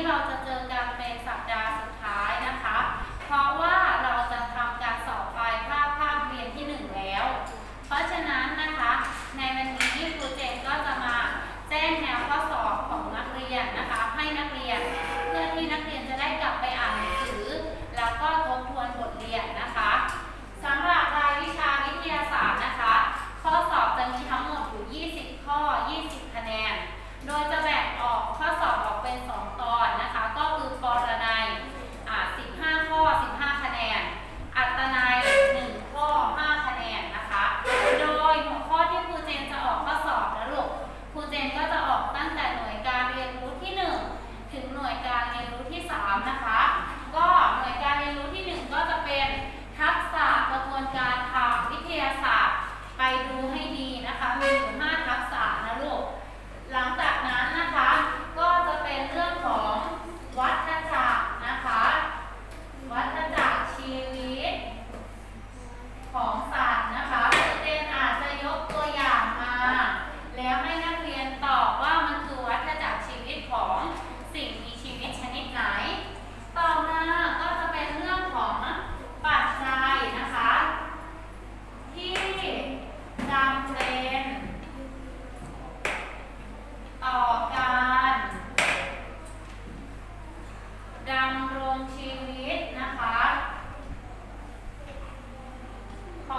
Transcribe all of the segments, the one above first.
你好小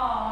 Oh.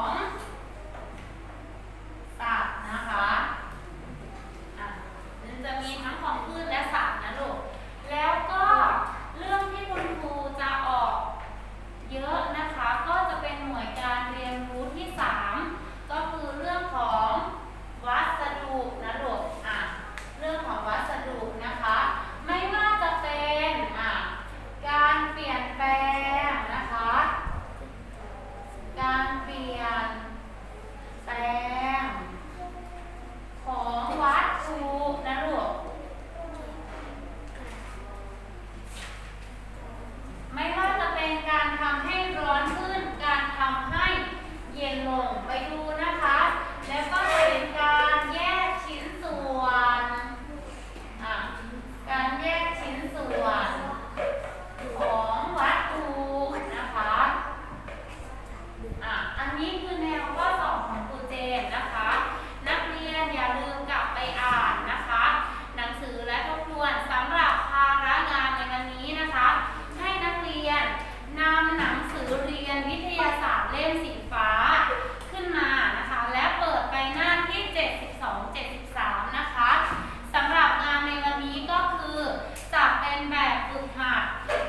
เป็นแบบฝึกหัด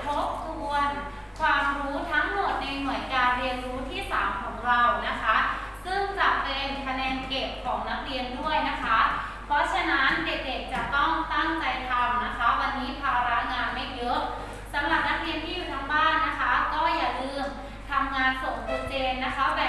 ทบทวน ความรู้ทั้งหมดในหน่วยการเรียนรู้ที่ 3 ของเรานะคะ ซึ่งจะเป็นคะแนนเก็บของนักเรียนด้วยนะคะ เพราะฉะนั้นเด็กๆจะต้องตั้งใจทำนะคะ วันนี้ภาระงานไม่เยอะสำหรับนักเรียนที่อยู่ทางบ้านนะคะ ก็อย่าลืมทำงานส่งโปรเจกต์นะคะแบบ